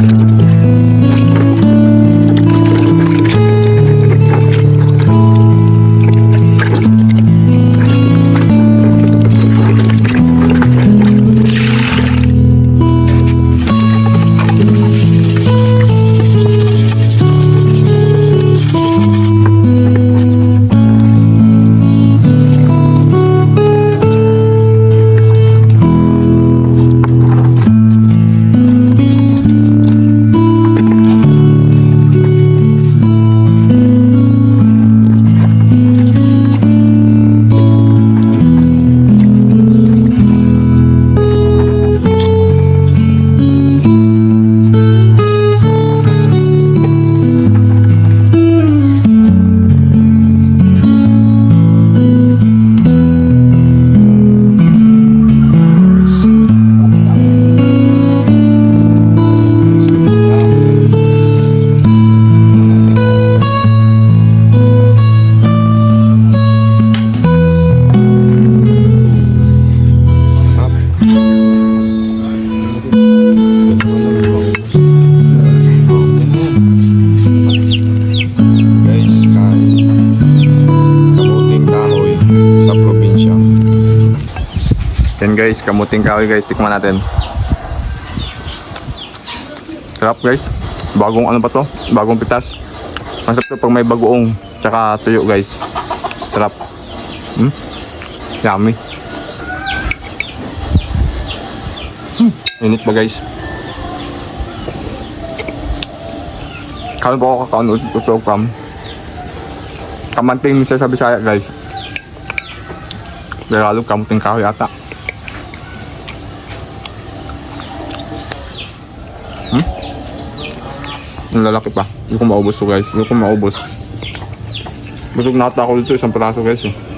Mm-hmm. Yan guys, kamuting kahoy guys, tikman natin. Sarap guys. Bagong ano ba to? Bagong pitas. Masarap to pag may bagoong tsaka tuyo guys. Sarap. Hmm? Yummy. Hmm. Init ba guys? Kano po ako kakaon ito kam. Kamanting siya sa Bisaya guys. Regalo kamuting kahoy ata. Lalaki pa. Hindi ko maubos to guys. Hindi ko maubos. Busog na ata ako dito isang piraso guys eh.